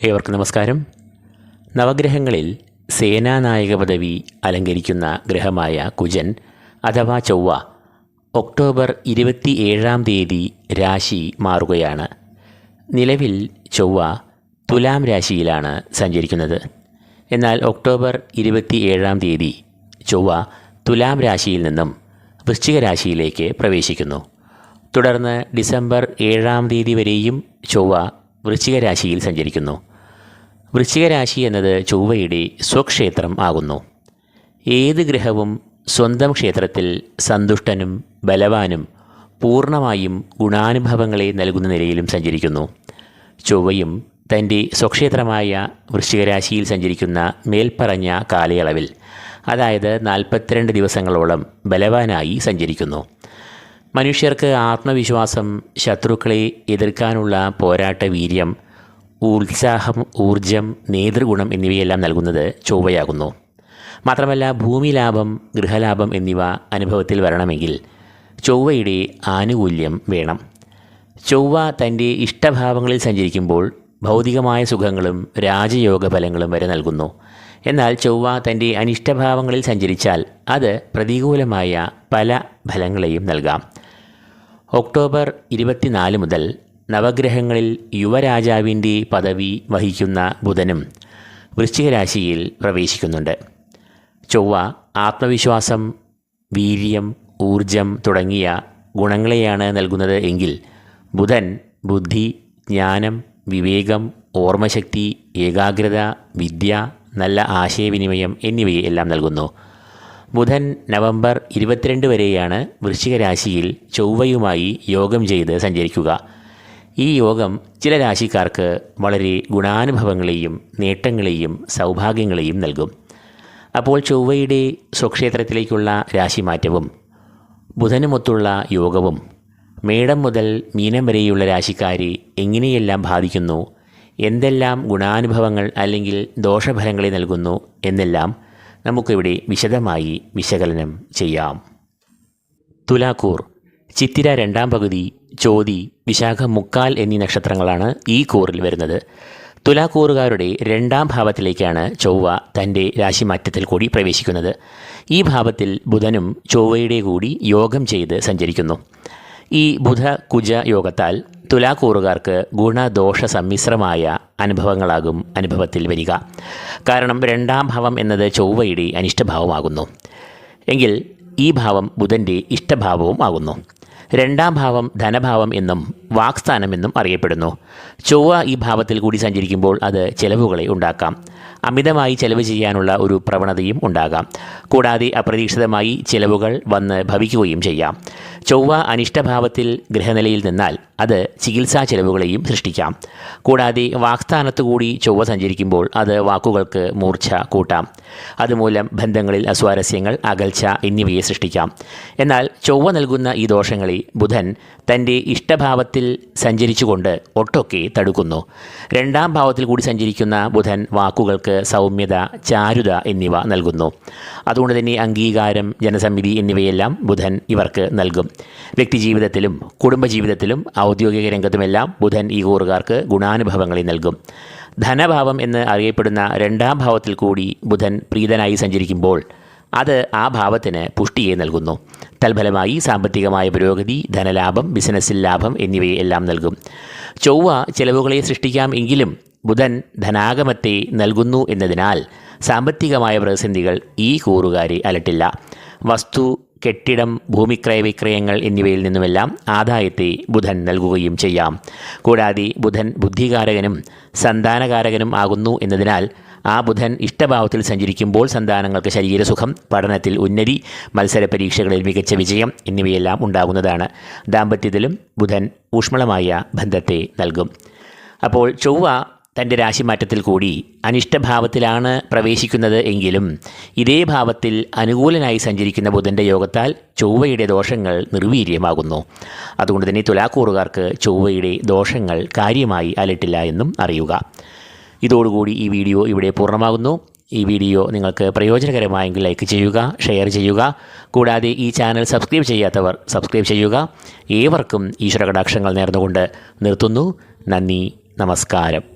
ഏവർക്കും നമസ്കാരം. നവഗ്രഹങ്ങളിൽ സേനാനായക പദവി അലങ്കരിക്കുന്ന ഗ്രഹമായ കുജൻ അഥവാ ചൊവ്വ ഒക്ടോബർ ഇരുപത്തി ഏഴാം തീയതി രാശി മാറുകയാണ്. നിലവിൽ ചൊവ്വ തുലാം രാശിയിലാണ് സഞ്ചരിക്കുന്നത്. എന്നാൽ ഒക്ടോബർ ഇരുപത്തി ഏഴാം തീയതി ചൊവ്വ തുലാം രാശിയിൽ നിന്നും വൃശ്ചിക രാശിയിലേക്ക് പ്രവേശിക്കുന്നു. തുടർന്ന് ഡിസംബർ ഏഴാം തീയതി വരെയും ചൊവ്വ വൃശ്ചിക രാശിയിൽ സഞ്ചരിക്കുന്നു. വൃശ്ചികരാശി എന്നത് ചൊവ്വയുടെ സ്വക്ഷേത്രം ആകുന്നു. ഏത് ഗ്രഹവും സ്വന്തം ക്ഷേത്രത്തിൽ സന്തുഷ്ടനും ബലവാനും പൂർണമായും ഗുണാനുഭവങ്ങളെ നൽകുന്ന നിലയിലും സഞ്ചരിക്കുന്നു. ചൊവ്വയും തന്റെ സ്വക്ഷേത്രമായ വൃശ്ചികരാശിയിൽ സഞ്ചരിക്കുന്ന മേൽപ്പറഞ്ഞ കാലയളവിൽ അതായത് നാൽപ്പത്തിരണ്ട് ദിവസങ്ങളോളം ബലവാനായി സഞ്ചരിക്കുന്നു. മനുഷ്യർക്ക് ആത്മവിശ്വാസം ശത്രുക്കളെ എതിർക്കാനുള്ള പോരാട്ട വീര്യം ഉത്സാഹം ഊർജം നേതൃഗുണം എന്നിവയെല്ലാം നൽകുന്നത് ചൊവ്വയാകുന്നു. മാത്രമല്ല ഭൂമി ലാഭം ഗൃഹലാഭം എന്നിവ അനുഭവത്തിൽ വരണമെങ്കിൽ ചൊവ്വയുടെ ആനുകൂല്യം വേണം. ചൊവ്വ തന്റെ ഇഷ്ടഭാവങ്ങളിൽ സഞ്ചരിക്കുമ്പോൾ ഭൗതികമായ സുഖങ്ങളും രാജയോഗ ഫലങ്ങളും വരെ നൽകുന്നു. എന്നാൽ ചൊവ്വ തന്റെ അനിഷ്ടഭാവങ്ങളിൽ സഞ്ചരിച്ചാൽ അത് പ്രതികൂലമായ പല ഫലങ്ങളെയും നൽകാം. ഒക്ടോബർ ഇരുപത്തിനാല് മുതൽ നവഗ്രഹങ്ങളിൽ യുവരാജാവിന്റെ പദവി വഹിക്കുന്ന ബുധനും വൃശ്ചികരാശിയിൽ പ്രവേശിക്കുന്നുണ്ട്. ചൊവ്വ ആത്മവിശ്വാസം വീര്യം ഊർജം തുടങ്ങിയ ഗുണങ്ങളെയാണ് നൽകുന്നത് എങ്കിൽ ബുധൻ ബുദ്ധി ജ്ഞാനം വിവേകം ഓർമ്മശക്തി ഏകാഗ്രത വിദ്യ നല്ല ആശയവിനിമയം എന്നിവയെല്ലാം നൽകുന്നു. ബുധൻ നവംബർ ഇരുപത്തിരണ്ട് വരെയാണ് വൃശ്ചിക രാശിയിൽ ചൊവ്വയുമായി യോഗം ചെയ്ത് സഞ്ചരിക്കുക. ഈ യോഗം ചില രാശിക്കാർക്ക് വളരെ ഗുണാനുഭവങ്ങളെയും നേട്ടങ്ങളെയും സൗഭാഗ്യങ്ങളെയും നൽകും. അപ്പോൾ ചൊവ്വയുടെ സ്വക്ഷേത്രത്തിലേക്കുള്ള രാശിമാറ്റവും ബുധനുമൊത്തുള്ള യോഗവും മേടം മുതൽ മീനം വരെയുള്ള രാശിക്കാരെ എങ്ങനെയെല്ലാം ബാധിക്കുന്നു എന്തെല്ലാം ഗുണാനുഭവങ്ങൾ അല്ലെങ്കിൽ ദോഷഫലങ്ങളെ നൽകുന്നു എന്നെല്ലാം നമുക്കിവിടെ വിശദമായി വിശകലനം ചെയ്യാം. തുലാക്കൂർ ചിത്തിര രണ്ടാം പകുതി ചോതി വിശാഖ മുക്കാൽ എന്നീ നക്ഷത്രങ്ങളാണ് ഈ കൂറിൽ വരുന്നത്. തുലാക്കൂറുകാരുടെ രണ്ടാം ഭാവത്തിലേക്കാണ് ചൊവ്വ തന്റെ രാശിമാറ്റത്തിൽ കൂടി പ്രവേശിക്കുന്നത്. ഈ ഭാവത്തിൽ ബുധനും ചൊവ്വയുടെ കൂടി യോഗം ചെയ്ത് സഞ്ചരിക്കുന്നു. ഈ ബുധ കുജ യോഗത്താൽ തുലാക്കൂറുകാർക്ക് ഗുണദോഷ സമ്മിശ്രമായ അനുഭവങ്ങളാകും അനുഭവത്തിൽ വരിക. കാരണം രണ്ടാം ഭാവം എന്നത് ചൊവ്വയുടെ അനിഷ്ടഭാവമാകുന്നു. എങ്കിൽ ഈ ഭാവം ബുധന്റെ ഇഷ്ടഭാവവും ആകുന്നു. രണ്ടാം ഭാവം ധനഭാവം എന്നും വാക്സ്ഥാനം എന്നും അറിയപ്പെടുന്നു. ചൊവ്വ ഈ ഭാവത്തിൽ കൂടി സഞ്ചരിക്കുമ്പോൾ അത് ചെലവുകളെ ഉണ്ടാക്കാം. അമിതമായി ചെലവ് ചെയ്യാനുള്ള ഒരു പ്രവണതയും ഉണ്ടാകാം. കൂടാതെ അപ്രതീക്ഷിതമായി ചെലവുകൾ വന്ന് ഭവിക്കുകയും ചെയ്യാം. ചൊവ്വ അനിഷ്ടഭാവത്തിൽ ഗ്രഹനിലയിൽ നിന്നാൽ അത് ചികിത്സാ ചെലവുകളെയും സൃഷ്ടിക്കാം. കൂടാതെ വാക്സ്ഥാനത്തു കൂടി ചൊവ്വ സഞ്ചരിക്കുമ്പോൾ അത് വാക്കുകൾക്ക് മൂർച്ച കൂട്ടാം. അതുമൂലം ബന്ധങ്ങളിൽ അസ്വാരസ്യങ്ങൾ അകൽച്ച എന്നിവയെ സൃഷ്ടിക്കാം. എന്നാൽ ചൊവ്വ നൽകുന്ന ഈ ദോഷങ്ങളെ ബുധൻ തന്റെ ഇഷ്ടഭാവത്തിൽ സഞ്ചരിച്ചുകൊണ്ട് ഒട്ടൊക്കെ തടുക്കുന്നു. രണ്ടാം ഭാവത്തിൽ കൂടി സഞ്ചരിക്കുന്ന ബുധൻ വാക്കുകൾക്ക് സൗമ്യത ചാരുത എന്നിവ നൽകുന്നു. അതുകൊണ്ട് തന്നെ അംഗീകാരം ജനസമിതി എന്നിവയെല്ലാം ബുധൻ ഇവർക്ക് നൽകും. വ്യക്തിജീവിതത്തിലും കുടുംബജീവിതത്തിലും ഔദ്യോഗിക രംഗത്തുമെല്ലാം ബുധൻ ഈ കൂറുകാർക്ക് ഗുണാനുഭവങ്ങളെ നൽകും. ധനഭാവം എന്ന് അറിയപ്പെടുന്ന രണ്ടാം ഭാവത്തിൽ കൂടി ബുധൻ പ്രീതനായി സഞ്ചരിക്കുമ്പോൾ അത് ആ ഭാവത്തിന് പുഷ്ടിയെ നൽകുന്നു. തൽഫലമായി സാമ്പത്തികമായ പുരോഗതി ധനലാഭം ബിസിനസ്സിൽ ലാഭം എന്നിവയെ എല്ലാം നൽകും. ചൊവ്വ ചെലവുകളെ സൃഷ്ടിക്കാം എങ്കിലും ബുധൻ ധനാഗമത്തെ നൽകുന്നു എന്നതിനാൽ സാമ്പത്തികമായ പ്രതിസന്ധികൾ ഈ കൂറുകാരെ അലട്ടില്ല. വസ്തു കെട്ടിടം ഭൂമിക്രയ വിക്രയങ്ങൾ എന്നിവയിൽ നിന്നുമെല്ലാം ആദായത്തെ ബുധൻ നൽകുകയും ചെയ്യാം. കൂടാതെ ബുധൻ ബുദ്ധികാരകനും സന്താനകാരകനും ആകുന്നു എന്നതിനാൽ ആ ബുധൻ ഇഷ്ടഭാവത്തിൽ സഞ്ചരിക്കുമ്പോൾ സന്താനങ്ങൾക്ക് ശരീരസുഖം പഠനത്തിൽ ഉന്നതി മത്സര പരീക്ഷകളിൽ മികച്ച വിജയം എന്നിവയെല്ലാം ഉണ്ടാകുന്നതാണ്. ദാമ്പത്യത്തിലും ബുധൻ ഊഷ്മളമായ ബന്ധത്തെ നൽകും. അപ്പോൾ ചൊവ്വ തന്റെ രാശിമാറ്റത്തിൽ കൂടി അനിഷ്ടഭാവത്തിലാണ് പ്രവേശിക്കുന്നത് എങ്കിലും ഇതേ ഭാവത്തിൽ അനുകൂലനായി സഞ്ചരിക്കുന്ന ബുധന്റെ യോഗത്താൽ ചൊവ്വയുടെ ദോഷങ്ങൾ നിർവീര്യമാകുന്നു. അതുകൊണ്ട് തന്നെ തുലാക്കൂറുകാർക്ക് ചൊവ്വയുടെ ദോഷങ്ങൾ കാര്യമായി അലട്ടില്ല എന്നും അറിയുക. ഇതോടുകൂടി ഈ വീഡിയോ ഇവിടെ പൂർണമാകുന്നു. ഈ വീഡിയോ നിങ്ങൾക്ക് പ്രയോജനകരമായെങ്കിൽ ലൈക്ക് ചെയ്യുക ഷെയർ ചെയ്യുക. കൂടാതെ ഈ ചാനൽ സബ്സ്ക്രൈബ് ചെയ്യാത്തവർ സബ്സ്ക്രൈബ് ചെയ്യുക. ഏവർക്കും ഈശ്വര കടാക്ഷങ്ങൾ നേർന്നുകൊണ്ട് നിർത്തുന്നു. നന്ദി നമസ്കാരം.